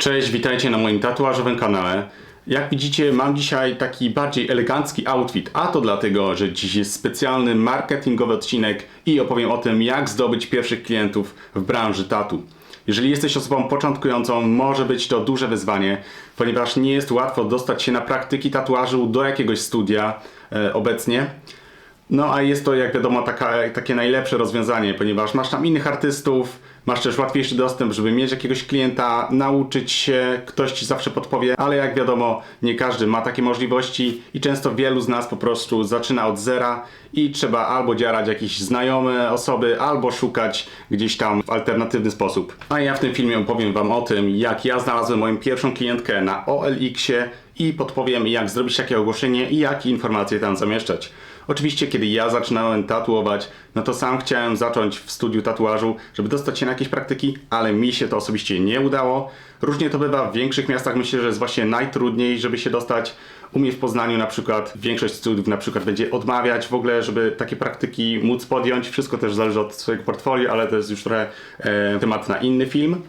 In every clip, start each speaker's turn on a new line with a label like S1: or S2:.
S1: Cześć, witajcie na moim tatuażowym kanale. Jak widzicie, mam dzisiaj taki bardziej elegancki outfit, a to dlatego, że dziś jest specjalny marketingowy odcinek i opowiem o tym, jak zdobyć pierwszych klientów w branży tatu. Jeżeli jesteś osobą początkującą, może być to duże wyzwanie, ponieważ nie jest łatwo dostać się na praktyki tatuażu do jakiegoś studia e, obecnie. No a jest to, jak wiadomo, taka, takie najlepsze rozwiązanie, ponieważ masz tam innych artystów, masz też łatwiejszy dostęp, żeby mieć jakiegoś klienta, nauczyć się, ktoś ci zawsze podpowie, ale jak wiadomo, nie każdy ma takie możliwości i często wielu z nas po prostu zaczyna od zera i trzeba albo działać jakieś znajome osoby, albo szukać gdzieś tam w alternatywny sposób. A ja w tym filmie opowiem Wam o tym, jak ja znalazłem moją pierwszą klientkę na OLX-ie i podpowiem, jak zrobić takie ogłoszenie i jakie informacje tam zamieszczać. Oczywiście, kiedy ja zaczynałem tatuować, no to sam chciałem zacząć w studiu tatuażu, żeby dostać się na jakieś praktyki, ale mi się to osobiście nie udało. Różnie to bywa w większych miastach, myślę, że jest właśnie najtrudniej, żeby się dostać. U mnie w Poznaniu na przykład większość studiów na przykład będzie odmawiać w ogóle, żeby takie praktyki móc podjąć. Wszystko też zależy od swojego portfolio, ale to jest już trochę e, temat na inny film.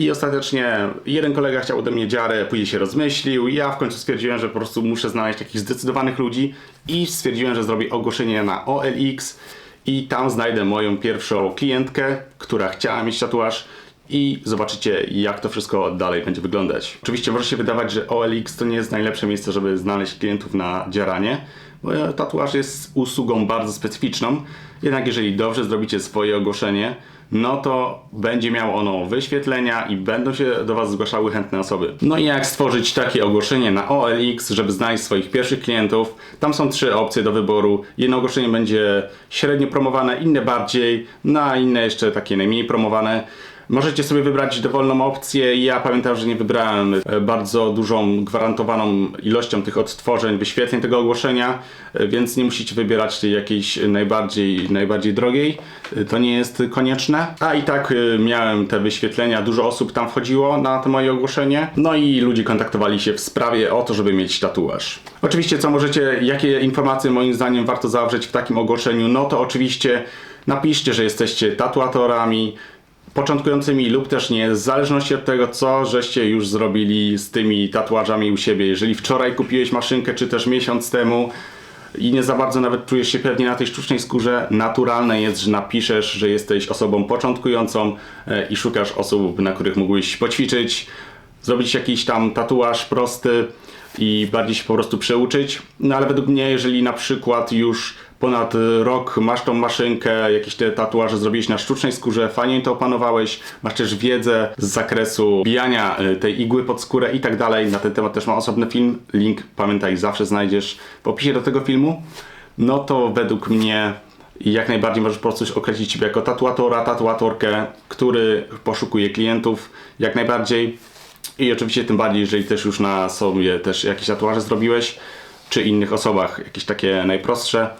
S1: I ostatecznie jeden kolega chciał ode mnie dziarę, później się rozmyślił. Ja w końcu stwierdziłem, że po prostu muszę znaleźć takich zdecydowanych ludzi i stwierdziłem, że zrobię ogłoszenie na OLX i tam znajdę moją pierwszą klientkę, która chciała mieć tatuaż i zobaczycie, jak to wszystko dalej będzie wyglądać. Oczywiście może się wydawać, że OLX to nie jest najlepsze miejsce, żeby znaleźć klientów na dziaranie, bo tatuaż jest usługą bardzo specyficzną. Jednak jeżeli dobrze zrobicie swoje ogłoszenie, no to będzie miało ono wyświetlenia i będą się do Was zgłaszały chętne osoby. No i jak stworzyć takie ogłoszenie na OLX, żeby znaleźć swoich pierwszych klientów? Tam są trzy opcje do wyboru. Jedno ogłoszenie będzie średnio promowane, inne bardziej, no a inne jeszcze takie najmniej promowane. Możecie sobie wybrać dowolną opcję. Ja pamiętam, że nie wybrałem e, bardzo dużą, gwarantowaną ilością tych odtworzeń, wyświetleń tego ogłoszenia, e, więc nie musicie wybierać tej jakiejś najbardziej, najbardziej drogiej. E, To nie jest konieczne. A i tak miałem te wyświetlenia, dużo osób tam wchodziło na to moje ogłoszenie. No i ludzie kontaktowali się w sprawie o to, żeby mieć tatuaż. Oczywiście, co możecie, jakie informacje moim zdaniem warto zawrzeć w takim ogłoszeniu? No to oczywiście napiszcie, że jesteście tatuatorami, początkującymi lub też nie, w zależności od tego, co żeście już zrobili z tymi tatuażami u siebie. Jeżeli wczoraj kupiłeś maszynkę, czy też miesiąc temu i nie za bardzo nawet czujesz się pewnie na tej sztucznej skórze, naturalne jest, że napiszesz, że jesteś osobą początkującą e, i szukasz osób, na których mógłbyś poćwiczyć, zrobić jakiś tam tatuaż prosty i bardziej się po prostu przeuczyć. No ale według mnie, jeżeli na przykład już ponad rok masz tą maszynkę, jakieś te tatuaże zrobiłeś na sztucznej skórze, fajnie to opanowałeś, masz też wiedzę z zakresu bijania y, tej igły pod skórę i tak dalej. Na ten temat też mam osobny film. Link pamiętaj, zawsze znajdziesz w opisie do tego filmu. No to według mnie jak najbardziej możesz po prostu określić siebie jako tatuatora, tatuatorkę, który poszukuje klientów, jak najbardziej. I oczywiście tym bardziej, jeżeli też już na sobie też jakieś tatuaże zrobiłeś, czy innych osobach, jakieś takie najprostsze,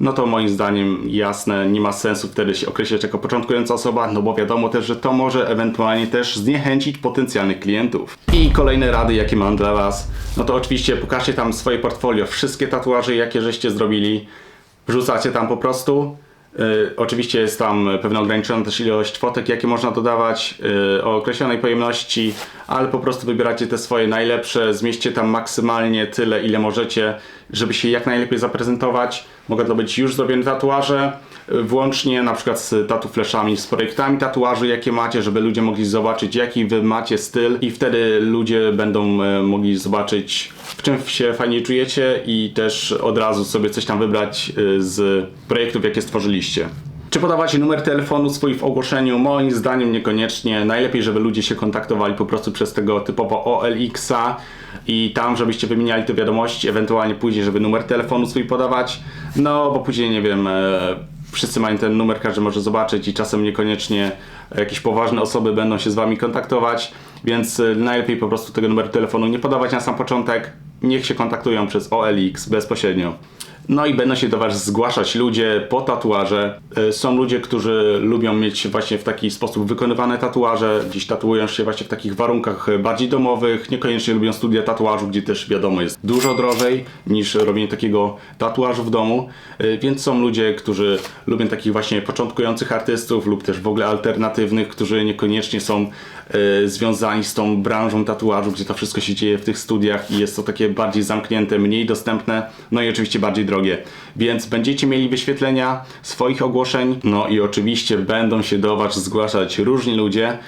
S1: no to moim zdaniem jasne, nie ma sensu wtedy się określać jako początkująca osoba, no bo wiadomo też, że to może ewentualnie też zniechęcić potencjalnych klientów. I kolejne rady, jakie mam dla Was, no to oczywiście pokażcie tam swoje portfolio, wszystkie tatuaże, jakie żeście zrobili, wrzucacie tam po prostu. Y, oczywiście jest tam pewna ograniczona też ilość fotek, jakie można dodawać y, o określonej pojemności, ale po prostu wybieracie te swoje najlepsze, zmieście tam maksymalnie tyle, ile możecie, żeby się jak najlepiej zaprezentować. Mogą to być już zrobione tatuaże, włącznie na przykład z tatu flashami, z projektami tatuaży, jakie macie, żeby ludzie mogli zobaczyć, jaki wy macie styl i wtedy ludzie będą e, mogli zobaczyć, w czym się fajnie czujecie i też od razu sobie coś tam wybrać e, z projektów, jakie stworzyliście. Czy podawacie numer telefonu swój w ogłoszeniu? Moim zdaniem niekoniecznie. Najlepiej, żeby ludzie się kontaktowali po prostu przez tego typowo OLX-a i tam, żebyście wymieniali te wiadomości, ewentualnie później, żeby numer telefonu swój podawać. No, bo później, nie wiem, e, wszyscy mają ten numer, każdy może zobaczyć i czasem niekoniecznie jakieś poważne osoby będą się z wami kontaktować, więc e, najlepiej po prostu tego numeru telefonu nie podawać na sam początek. Niech się kontaktują przez OLX bezpośrednio. No i będą się do Was zgłaszać ludzie po tatuaże. Y, Są ludzie, którzy lubią mieć właśnie w taki sposób wykonywane tatuaże, gdzieś tatuują się właśnie w takich warunkach bardziej domowych, niekoniecznie lubią studia tatuażu, gdzie też wiadomo jest dużo drożej niż robienie takiego tatuażu w domu, Y, więc są ludzie, którzy lubią takich właśnie początkujących artystów lub też w ogóle alternatywnych, którzy niekoniecznie są y, związani z tą branżą tatuażu, gdzie to wszystko się dzieje w tych studiach i jest to takie bardziej zamknięte, mniej dostępne, no i oczywiście bardziej drogie. Więc będziecie mieli wyświetlenia swoich ogłoszeń, no i oczywiście będą się do Was zgłaszać różni ludzie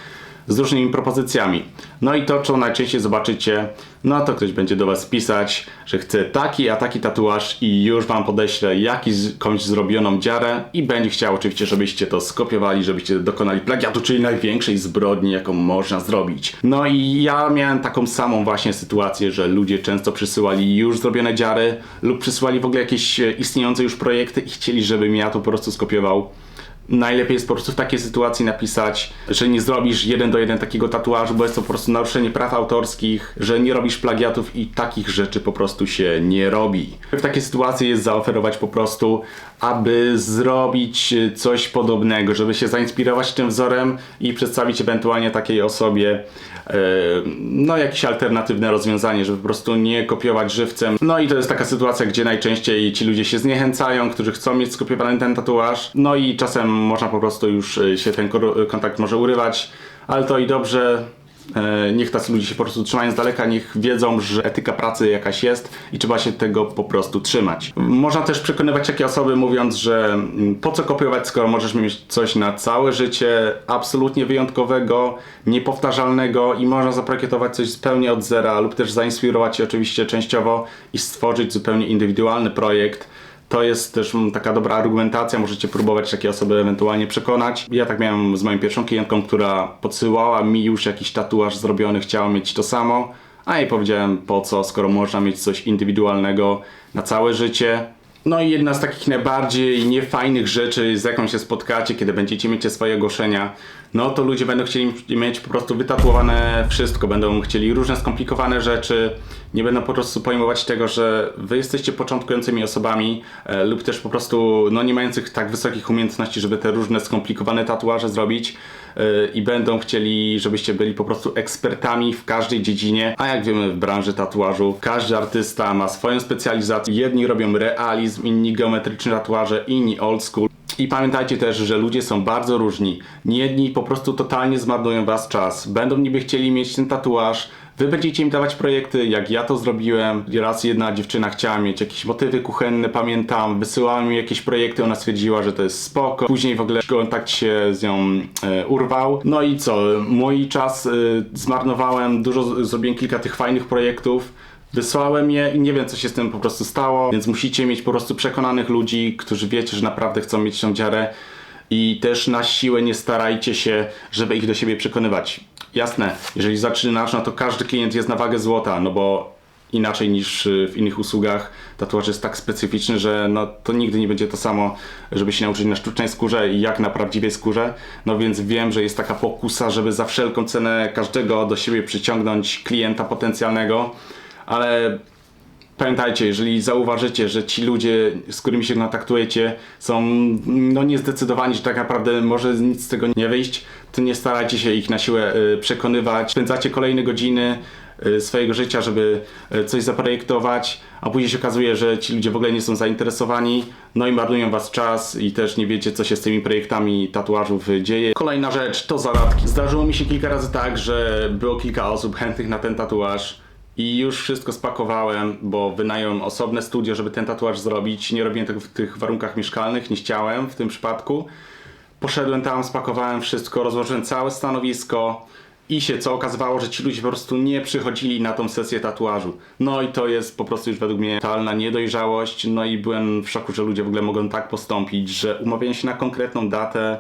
S1: z różnymi propozycjami. No i to, co najczęściej zobaczycie, no to ktoś będzie do Was pisać, że chce taki, a taki tatuaż i już Wam podeślę jakąś zrobioną dziarę i będzie chciał oczywiście, żebyście to skopiowali, żebyście dokonali plagiatu, czyli największej zbrodni, jaką można zrobić. No i ja miałem taką samą właśnie sytuację, że ludzie często przysyłali już zrobione dziary lub przysyłali w ogóle jakieś e, istniejące już projekty i chcieli, żebym ja to po prostu skopiował. Najlepiej jest po prostu w takiej sytuacji napisać, że nie zrobisz jeden do jeden takiego tatuażu, bo jest to po prostu naruszenie praw autorskich, że nie robisz plagiatów i takich rzeczy po prostu się nie robi. W takiej sytuacji jest zaoferować po prostu, aby zrobić coś podobnego, żeby się zainspirować tym wzorem i przedstawić ewentualnie takiej osobie e, no jakieś alternatywne rozwiązanie, żeby po prostu nie kopiować żywcem. No i to jest taka sytuacja, gdzie najczęściej ci ludzie się zniechęcają, którzy chcą mieć skopiowany ten tatuaż. No i czasem można po prostu już e, się ten kor- kontakt może urywać, ale to i dobrze. E, Niech tacy ludzie się po prostu trzymają z daleka, niech wiedzą, że etyka pracy jakaś jest i trzeba się tego po prostu trzymać. Można też przekonywać takie osoby mówiąc, że mm, po co kopiować, skoro możesz mieć coś na całe życie, absolutnie wyjątkowego, niepowtarzalnego i można zaprojektować coś zupełnie od zera lub też zainspirować się oczywiście częściowo i stworzyć zupełnie indywidualny projekt. To jest też taka dobra argumentacja, możecie próbować takie osoby ewentualnie przekonać. Ja tak miałem z moją pierwszą klientką, która podsyłała mi już jakiś tatuaż zrobiony, chciała mieć to samo, a jej powiedziałem po co, skoro można mieć coś indywidualnego na całe życie. No i jedna z takich najbardziej niefajnych rzeczy, z jaką się spotkacie, kiedy będziecie mieć swoje ogłoszenia, no to ludzie będą chcieli mieć po prostu wytatuowane wszystko, będą chcieli różne skomplikowane rzeczy, nie będą po prostu pojmować tego, że wy jesteście początkującymi osobami e, lub też po prostu no nie mających tak wysokich umiejętności, żeby te różne skomplikowane tatuaże zrobić i będą chcieli, żebyście byli po prostu ekspertami w każdej dziedzinie, a jak wiemy w branży tatuażu każdy artysta ma swoją specjalizację, jedni robią realizm, inni geometryczne tatuaże, inni old school. I pamiętajcie też, że ludzie są bardzo różni. Jedni po prostu totalnie zmarnują was czas. Będą niby chcieli mieć ten tatuaż, Wy będziecie im dawać projekty, jak ja to zrobiłem. Raz jedna dziewczyna chciała mieć jakieś motywy kuchenne, pamiętam. Wysyłała mi jakieś projekty, ona stwierdziła, że to jest spoko. Później w ogóle kontakt się z nią e, urwał. No i co? Mój czas e, zmarnowałem, dużo zrobiłem kilka tych fajnych projektów. Wysłałem je i nie wiem, co się z tym po prostu stało, więc musicie mieć po prostu przekonanych ludzi, którzy wiecie, że naprawdę chcą mieć tą dziarę i też na siłę nie starajcie się, żeby ich do siebie przekonywać. Jasne, jeżeli zaczynasz, no to każdy klient jest na wagę złota, no bo inaczej niż y, w innych usługach tatuaż jest tak specyficzny, że no to nigdy nie będzie to samo, żeby się nauczyć na sztucznej skórze i jak na prawdziwej skórze. No więc wiem, że jest taka pokusa, żeby za wszelką cenę każdego do siebie przyciągnąć klienta potencjalnego, ale Pamiętajcie, jeżeli zauważycie, że ci ludzie, z którymi się kontaktujecie, są no niezdecydowani, że tak naprawdę może nic z tego nie wyjść, to nie starajcie się ich na siłę y, przekonywać. Spędzacie kolejne godziny y, swojego życia, żeby y, coś zaprojektować, a później się okazuje, że ci ludzie w ogóle nie są zainteresowani, no i marnują was czas i też nie wiecie, co się z tymi projektami tatuażów dzieje. Kolejna rzecz to zaradki. Zdarzyło mi się kilka razy tak, że było kilka osób chętnych na ten tatuaż. I już wszystko spakowałem, bo wynająłem osobne studio, żeby ten tatuaż zrobić. Nie robiłem tego w tych warunkach mieszkalnych, nie chciałem w tym przypadku. Poszedłem tam, spakowałem wszystko, rozłożyłem całe stanowisko i się co okazywało, że ci ludzie po prostu nie przychodzili na tą sesję tatuażu. No i to jest po prostu już według mnie totalna niedojrzałość. No i byłem w szoku, że ludzie w ogóle mogą tak postąpić, że umawiają się na konkretną datę,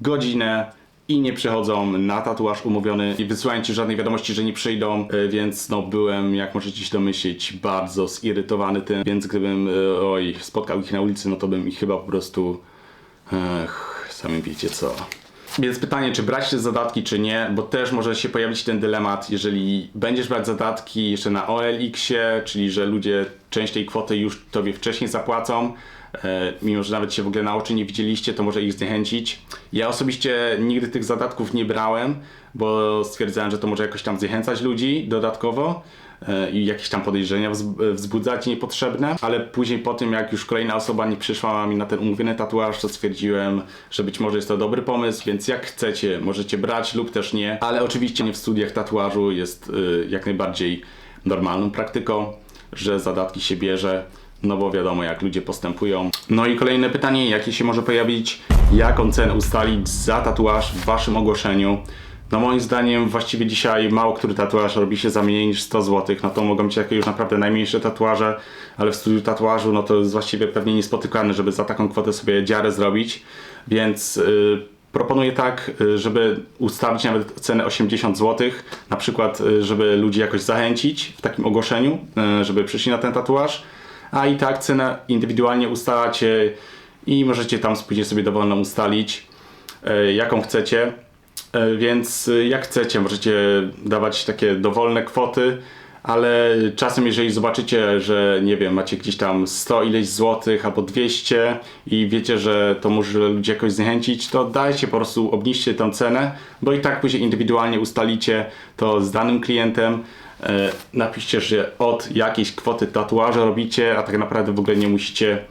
S1: godzinę i nie przychodzą na tatuaż umówiony i wysyłają ci żadnej wiadomości, że nie przyjdą, e, więc no byłem, jak możecie się domyślić, bardzo zirytowany tym, więc gdybym, e, oj, spotkał ich na ulicy, no to bym ich chyba po prostu, ech, sami wiecie co. Więc pytanie, czy brać te zadatki, czy nie, bo też może się pojawić ten dylemat, jeżeli będziesz brać zadatki jeszcze na OLX-ie, czyli że ludzie część tej kwoty już tobie wcześniej zapłacą, mimo że nawet się w ogóle na oczy nie widzieliście, to może ich zniechęcić. Ja osobiście nigdy tych zadatków nie brałem, bo stwierdzałem, że to może jakoś tam zniechęcać ludzi dodatkowo e, i jakieś tam podejrzenia wz- wzbudzać niepotrzebne, ale później po tym jak już kolejna osoba nie przyszła mi na ten umówiony tatuaż, to stwierdziłem, że być może jest to dobry pomysł, więc jak chcecie, możecie brać lub też nie, ale oczywiście nie w studiach tatuażu jest y, jak najbardziej normalną praktyką, że zadatki się bierze, no bo wiadomo jak ludzie postępują. No i kolejne pytanie, jakie się może pojawić, jaką cenę ustalić za tatuaż w waszym ogłoszeniu? No moim zdaniem właściwie dzisiaj mało który tatuaż robi się za mniej niż 100 zł, no to mogą być takie już naprawdę najmniejsze tatuaże, ale w studiu tatuażu no to jest właściwie pewnie niespotykane, żeby za taką kwotę sobie dziarę zrobić, więc yy, proponuję tak, y, żeby ustawić nawet cenę 80 zł, na przykład y, żeby ludzi jakoś zachęcić w takim ogłoszeniu, y, żeby przyszli na ten tatuaż, a i tak cenę indywidualnie ustalacie i możecie tam później sobie dowolną ustalić, y, jaką chcecie. E, Więc y, jak chcecie, możecie dawać takie dowolne kwoty, ale czasem jeżeli zobaczycie, że nie wiem, macie gdzieś tam 100 ileś złotych albo 200 i wiecie, że to może ludzi jakoś zniechęcić, to dajcie po prostu, obniżcie tę cenę, bo i tak później indywidualnie ustalicie to z danym klientem. E, Napiszcie, że od jakiejś kwoty tatuaże robicie, a tak naprawdę w ogóle nie musicie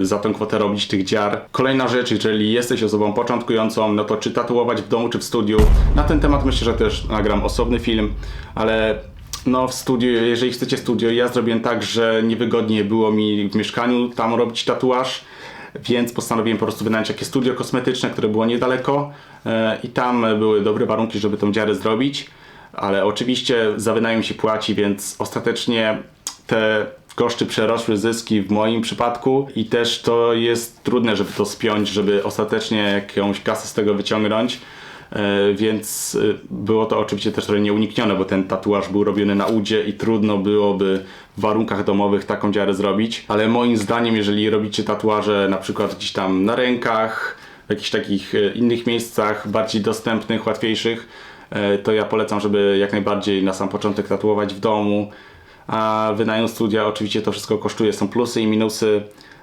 S1: e, za tą kwotę robić tych dziar. Kolejna rzecz, jeżeli jesteś osobą początkującą, no to czy tatuować w domu, czy w studiu. Na ten temat myślę, że też nagram osobny film, ale no w studiu, jeżeli chcecie studio, ja zrobiłem tak, że niewygodnie było mi w mieszkaniu tam robić tatuaż, więc postanowiłem po prostu wynająć takie studio kosmetyczne, które było niedaleko e, i tam były dobre warunki, żeby tą dziarę zrobić, ale oczywiście za wynajem się płaci, więc ostatecznie te koszty przerosły zyski w moim przypadku i też to jest trudne, żeby to spiąć, żeby ostatecznie jakąś kasę z tego wyciągnąć. E, Więc y, było to oczywiście też trochę nieuniknione, bo ten tatuaż był robiony na udzie i trudno byłoby w warunkach domowych taką dziarę zrobić. Ale moim zdaniem, jeżeli robicie tatuaże na przykład gdzieś tam na rękach, w jakichś takich e, innych miejscach, bardziej dostępnych, łatwiejszych, e, to ja polecam, żeby jak najbardziej na sam początek tatuować w domu. A wynajem studia oczywiście to wszystko kosztuje, są plusy i minusy,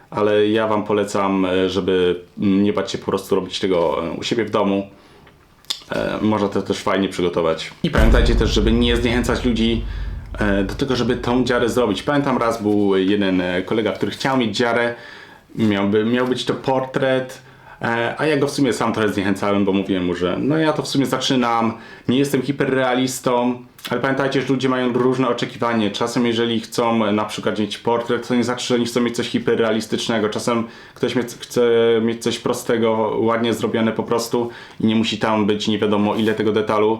S1: ale ja Wam polecam, e, żeby nie bać się po prostu robić tego e, u siebie w domu. E, można to też fajnie przygotować. I pamiętajcie też, żeby nie zniechęcać ludzi e, do tego, żeby tą dziarę zrobić. Pamiętam raz był jeden e, kolega, który chciał mieć dziarę, miałby, miał być to portret, e, a ja go w sumie sam trochę zniechęcałem, bo mówiłem mu, że no ja to w sumie zaczynam, nie jestem hiperrealistą, ale pamiętajcie, że ludzie mają różne oczekiwania. Czasem jeżeli chcą e, na przykład mieć portret, to nie znaczy, że oni chcą mieć coś hiperrealistycznego. Czasem ktoś chce mieć coś prostego, ładnie zrobione po prostu i nie musi tam być nie wiadomo ile tego detalu.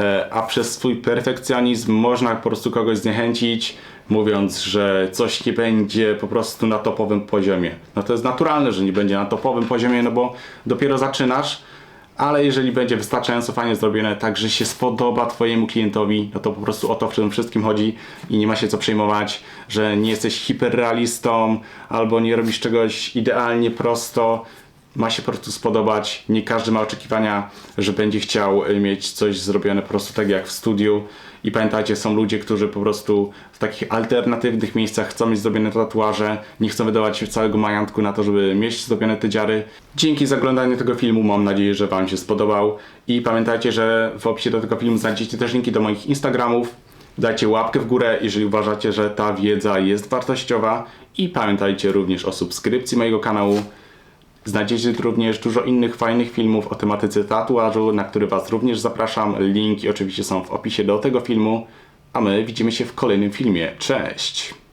S1: E, A przez swój perfekcjonizm można po prostu kogoś zniechęcić, mówiąc, że coś nie będzie po prostu na topowym poziomie. No to jest naturalne, że nie będzie na topowym poziomie, no bo dopiero zaczynasz, ale jeżeli będzie wystarczająco fajnie zrobione, tak że się spodoba Twojemu klientowi, no to po prostu o to w tym wszystkim chodzi i nie ma się co przejmować, że nie jesteś hiperrealistą albo nie robisz czegoś idealnie prosto. Ma się po prostu spodobać. Nie każdy ma oczekiwania, że będzie chciał mieć coś zrobione po prostu tak jak w studiu. I pamiętajcie, są ludzie, którzy po prostu w takich alternatywnych miejscach chcą mieć zrobione tatuaże, nie chcą wydawać całego majątku na to, żeby mieć zrobione te dziary. Dzięki za oglądanie tego filmu, mam nadzieję, że Wam się spodobał. I pamiętajcie, że w opisie do tego filmu znajdziecie też linki do moich Instagramów. Dajcie łapkę w górę, jeżeli uważacie, że ta wiedza jest wartościowa. I pamiętajcie również o subskrypcji mojego kanału. Znajdziecie tu również dużo innych fajnych filmów o tematyce tatuażu, na który Was również zapraszam. Linki oczywiście są w opisie do tego filmu. A my widzimy się w kolejnym filmie. Cześć!